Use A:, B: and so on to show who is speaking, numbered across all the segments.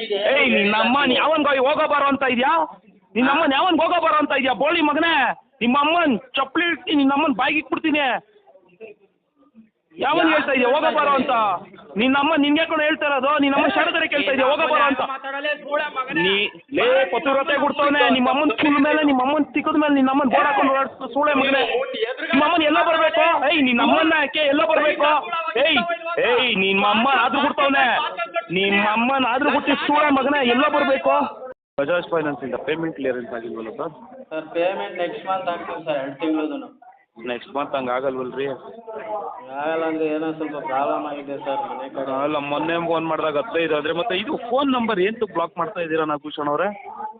A: ಏಯ್ ನಿನ್ನಮ್ಮ ಯಾವನ್ಗ ಹೋಗೋ ಬಾರೋ ಅಂತ ಇದೆಯಾ? ನಿನ್ನಮ್ಮನ ಯಾವನ್ ಹೋಗೋ ಬಾರೋ ಅಂತ ಇದೆಯಾ? ಬೋಳಿ ಮಗನೇ ನಿಮ್ಮ ಅಮ್ಮನ್ ಚಪ್ಪಲಿ ಇಡ್ತೀನಿ ನಿನ್ನಮ್ಮನ ಬಾಯಿಗೆ ಇಟ್ಬಿಡ್ತೀನಿ. ಯಾವನ್ ಹೇಳ್ತಾ ಇದೆಯಾ? ಹೋಗೋ ಬಾರೋ ಅಂತ. ನಿನ್ನಮ್ಮ ನಿನ್ಗೆ ಕೂಡ ಹೇಳ್ತಾ ಇರೋದು? ನಿನ್ನಮ್ಮ ಶಾರದರೆ ಕೇಳ್ತಾ ಇದೆಯಾ? ಹೋಗೋ ಬರೋ ಅಂತ. ನೀ ಲೇ ಪತುರತೆ ಕೊಡ್ತವನೆ ನಿಮ್ಮ ಅಮ್ಮನ ಕುಲ್ ಮೇಲೆ ನಿಮ್ಮಮ್ಮನ್ ತಿಕ್ಕದ ಮೇಲೆ ನಿನ್ನಮ್ಮನ್ ಬೋರ್ ಹಾಕೊಂಡು ಓಡಾಡ್ತು ಸೂಳೆ ಮಗನೇ. ನಿಮ್ಮಮ್ಮನ್ ಎಲ್ಲ ಬರಬೇಕು? ಏಯ್ ನಿನ್ನಮ್ಮನ ಯಾಕೆ ಎಲ್ಲ ಬರಬೇಕು? ಏಯ್ ಏಯ್ ನಿಮ್ಮ ಅಮ್ಮ ಆದ್ರೂ ಕೊಡ್ತವನೆ ನಿಮ್ಮ ಅಮ್ಮನ ಆದ್ರೂ ಮಗನ ಸೂಳೆ ಮಗನೇ ಎಲ್ಲ ಬರಬೇಕು? ಬಜಾಜ್ ಫೈನಾನ್ಸ್ ಇಂದ payment clearance ಆಗಿಲ್ವಲ್ಲ sir
B: sir payment next month ಆಗ್ತೀವಿ ಸರ್ ಎರಡು ತಿಂಗಳದನು.
A: ನೆಕ್ಸ್ಟ್ ಮಂತ್ ಹಂಗೆ ಆಗಲ್ವಲ್ರಿ?
B: ಆಗಲ್ಲ ಅಂದ್ರೆ ಏನೋ ಸ್ವಲ್ಪ ಪ್ರಾಬ್ಲಮ್ ಆಗಿದೆ ಸರ್ ಮನೆ ಕಡೆ.
A: ಅಲ್ಲ ಮೊನ್ನೆ ಫೋನ್ ಮಾಡಿದಾಗ ಹತ್ತೈದು ಆದರೆ ಮತ್ತೆ ಇದು ಫೋನ್ ನಂಬರ್ ಏನು ಬ್ಲಾಕ್ ಮಾಡ್ತಾ ಇದ್ದೀರಾ ನಾಗಭೂಷಣ್ ಅವರೇ?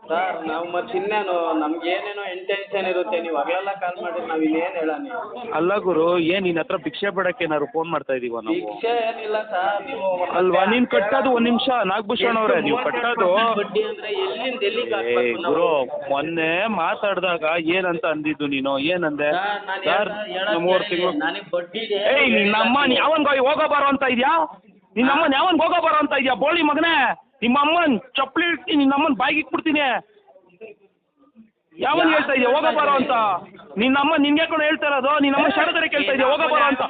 B: ಸರ್ ನಾವು ಮತ್ತೆ ಇನ್ನೇನು ನಮ್ಗೆ ಏನೇನೋ ಇಂಟೆನ್ಷನ್ ಇರುತ್ತೆ ನೀವು ಹಗಲೆಲ್ಲ ಕಾಲ್ ಮಾಡಿದ್ರೆ ನಾವು ಇನ್ನೇನು ಹೇಳ ನೀವು?
A: ಅಲ್ಲ ಗುರು ಏನ್ ನಿನ್ನ ಹತ್ರ ಭಿಕ್ಷೆ ಬೇಡಕ್ಕೆ ಏನಾದ್ರು ಫೋನ್ ಮಾಡ್ತಾ ಇದೀವ ನಾವು?
B: ಭಿಕ್ಷೆ ಏನಿಲ್ಲ ಸರ್ ನೀವು
A: ಅಲ್ವಾ? ನೀನ್ ಕಟ್ಟೋದು ಒಂದ್ ನಿಮಿಷ ನಾಗಭೂಷಣ್ ಅವರೇ ನೀವು ಕಟ್ಟೋದು
B: ಬಡ್ಡಿ ಅಂದ್ರೆ ಎಲ್ಲಿಂದ ಎಲ್ಲಿಗೆ
A: ಏ
B: ಹಾಕ್ಬೇಕು ನಾವು?
A: ಗುರು ಮೊನ್ನೆ ಮಾತಾಡಿದಾಗ ಏನಂತ ಅಂದಿದ್ದು ನೀನು? ಏನಂದೆ?
B: ಸರ್, ನಾನು
A: ಸರ್ ಮೂರು ತಿಂಗಳು
B: ನನಗೆ ಬಡ್ಡಿ ಇದೆ
A: ಏಯ್ ನಿನ್ನ ಅಮ್ಮ ಯಾವನ್ಗ ಹೋಗೋ ಬಾರೋ ಅಂತ ಇದೆಯಾ? ನಿನ್ನ ಯಾವನ್ ಹೋಗೋ ಬರೋ ಅಂತ ಇದೆಯಾ? ಬೋಳಿ ಮಗನೇ. ನಿಮ್ಮ ಅಮ್ಮನ್ ಚಪ್ಪಲಿ ಇಡ್ತೀನಿ ನಿನ್ನ ಅಮ್ಮನ್ ಬಾಯಿಗೆ ಇಟ್ಬಿಡ್ತೀನಿ. ಯಾವನ್ ಹೇಳ್ತಾ ಇದೆಯಾ? ಹೋಗೋ ಬರೋ ಅಂತ. ನಿನ್ನ ಅಮ್ಮ ನಿನ್ಗೆ ಕೂಡ ಹೇಳ್ತಾ ಇರೋದು. ನಿನ್ನ ಅಮ್ಮ ಶಾರದರೆ ಕೇಳ್ತಾ ಇದೆಯಾ? ಹೋಗೋ ಬರೋ ಅಂತ.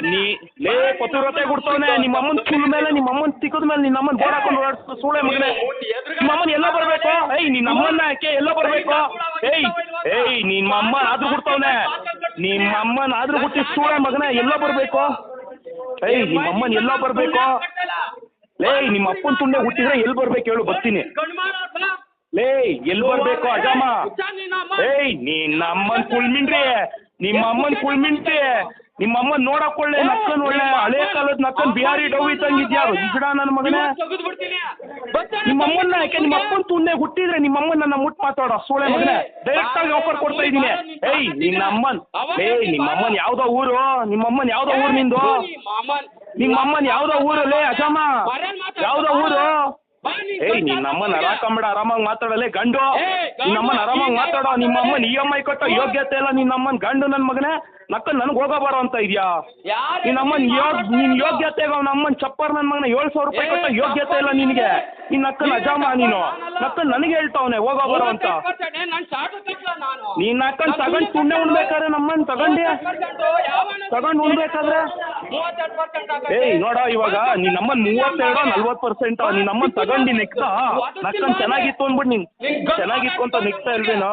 A: ನೀ, ಲೇ ಪತುರತೆ ಕೊಡ್ತವನೆ ನಿಮ್ಮ ಅಮ್ಮನ ಮೇಲೆ ನಿಮ್ಮ ಅಮ್ಮನ್ ತಿಕ್ಕದ ಮೇಲೆ ನಿನ್ನ ಅಮ್ಮನ್ ಬೋರ್ ಹಾಕೊಂಡು ಓಡಾಡ್ತು ಸೂಳೆ ಮಗನೇ. ನಿಮ್ಮ ಅಮ್ಮನ ಎಲ್ಲ ಬರಬೇಕು? ಏಯ್ ನಿನ್ನ ಯಾಕೆ ಎಲ್ಲ ಬರಬೇಕು? ಏಯ್ ಏಯ್ ನಿಮ್ಮ ಅಮ್ಮ ಆದ್ರೂ ಕೊಡ್ತಾವನೆ ನಿಮ್ಮ ಅಮ್ಮನ ಆದ್ರೂ ಕೊಟ್ಟು ಸೂಳೆ ಮಗನೇ ಎಲ್ಲ ಬರಬೇಕು? ಏಯ್ ನಿಮ್ಮ ಅಮ್ಮನ ಎಲ್ಲ ಬರಬೇಕು? ಲೇ ನಿಮ್ಮ ಅಪ್ಪನ ತುಂಡೆ ಹುಟ್ಟಿದ್ರೆ ಎಲ್ಲಿ ಬರ್ಬೇಕು ಹೇಳು ಬರ್ತೀನಿ. ಲೇಯ್ ಎಲ್ಲಿ ಬರ್ಬೇಕು ಅಜಾಮ ಏಯ್ ನಿನ್ನ ಅಮ್ಮನ್ ಕುಳ್ಮಿನ್ರಿ ನಿಮ್ಮ ಅಮ್ಮನ್ ಕುಳ್ಮಿನ್ರಿ ನಿಮ್ಮ ಅಮ್ಮ ನೋಡಕ್ ಒಳ್ಳೆ ನಕ್ಕನ್ ಒಳ್ಳೆ ಹಳೆ ಕಾಲದ ನಕ್ಕನ್ ಬಿಹಾರಿ ಡೌ ಇದ್ದಂಗಿದ್ಯಾ ಬಿಡ ನನ್ನ ಮಗನೇ? ನಿಮ್ಮ ಅಮ್ಮನ್ನ ಯಾಕೆ ನಿಮ್ಮ ಅಪ್ಪನ ತುಂಡೆ ಹುಟ್ಟಿದ್ರೆ ನಿಮ್ಮ ಅಮ್ಮನ ನನ್ನ ಮುಟ್ ಮಾತಾಡೋ ಸೋಳೆ ಮಗನೇ? ಡೈರೆಕ್ಟ್ ಆಗಿ ಆಫರ್ ಕೊಡ್ತಾ ಇದೀನಿ ಏಯ್ ನಿನ್ನ ಅಮ್ಮನ್. ಏಯ್ ನಿಮ್ಮ ಅಮ್ಮನ್ ಯಾವ್ದೋ ಊರು? ನಿಮ್ಮ ಅಮ್ಮನ್ ಯಾವ್ದೋ ಊರು ನಿಂದು? ನಿಮ್ಮ ಅಮ್ಮನ್. ಯಾವ್ದೋ ಊರು ಲೇ ಅಜಾಮ ಯಾವ್ದೋ ಊರು? ಏಯ್ ನಿನ್ನ ಅಮ್ಮನ ಅರಾಕಂಬೇಡ ಆರಾಮಾಗಿ ಮಾತಾಡಲೇ ಗಂಡು. ನಿನ್ನಮ್ಮನ ಆರಾಮಾಗಿ ಮಾತಾಡೋ ನಿಮ್ಮ ಅಮ್ಮನ ಇ ಎಂ ಐ ಕಟ್ಟೋ ಯೋಗ್ಯತೆ ಇಲ್ಲ ನಿನ್ನಮ್ಮನ ಗಂಡು ನನ್ನ ಮಗನೇ ನಕ್ಕ ನನಗೆ ಹೋಗಬಾರ ಬರೋ ಅಂತ ಇದೆಯಾ? ನಿನ್ನಮ್ಮನ ಯೋಗ್ ನಿನ್ನ ಯೋಗ್ಯತೆ ಅವ್ನ ಅಮ್ಮನ ಚಪ್ಪರ್ ನನ್ನ ಮಗನ ಏಳು ಸಾವಿರ ರೂಪಾಯಿ ಕಟ್ಟೋ ಯೋಗ್ಯತೆ ಇಲ್ಲ ನಿನಗೆ. ನಿನ್ನ ಅಕ್ಕನ ಅಜಾಮ ನೀನು. ನಕ್ಕ ನನಗೆ ಹೇಳ್ತಾವನೆ ಹೋಗೋ ಬರೋ ಅಂತ. ನಿನ್ನ ಅಕ್ಕನ್ ತಗೊಂಡ್ ತುಂಡೆ ಉಣ್ಬೇಕಾದ್ರೆ ನಮ್ಮನ್ ತಗೊಂಡೆ. ತಗೊಂಡ್ ಉಣ್ಬೇಕಾದ್ರೆ? ಏಯ್ ನೋಡ ಇವಾಗ ನೀನ್ ನಮ್ಮ ಮೂವತ್ತೆರಡು ನಲ್ವತ್ತು ಪರ್ಸೆಂಟ್ ನೀನ್ ಅಮ್ಮನ್ ತಗೊಂಡಿ ನೆಕ್ಸ್ಟ್ ನಕ್ಕನ್ ಚೆನ್ನಾಗಿತ್ತು ಅಂದ್ಬಿಟ್ಟು ನೀನ್. ಚೆನ್ನಾಗಿತ್ತು ಅಂತ ನೆಕ್ತಾ ಇಲ್ವೇನೋ?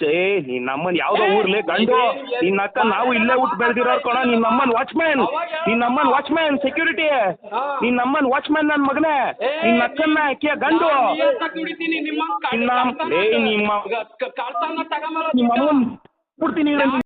A: ಛೇ ನೀನ್ ನಮ್ಮನ್ ಯಾವ್ದೋ ಊರ್ಲೆ ಗಂಡು ನಿನ್ನ ಅಕ್ಕ ನಾವು ಇಲ್ಲೇ ಊಟ ಬೆಳೆದಿರೋ ಕೊಡ ನಿನ್ ಅಮ್ಮನ್ ವಾಚ್ಮ್ಯಾನ್. ನಿನ್ ಅಮ್ಮನ್ ವಾಚ್ಮ್ಯಾನ್ ಸೆಕ್ಯೂರಿಟಿ ನಿನ್ ಅಮ್ಮನ್ ವಾಚ್ಮ್ಯಾನ್ ನನ್ನ ಮಗನೇ. ನಿನ್ನ ಅಕ್ಕನ್ನ ಅಕ್ಕಿಯ ಗಂಡು. ಏಯ್ ನಿಮ್ಮ ನಿಮ್ಮ ಅಮ್ಮನ್ ಬಿಡ್ತೀನಿ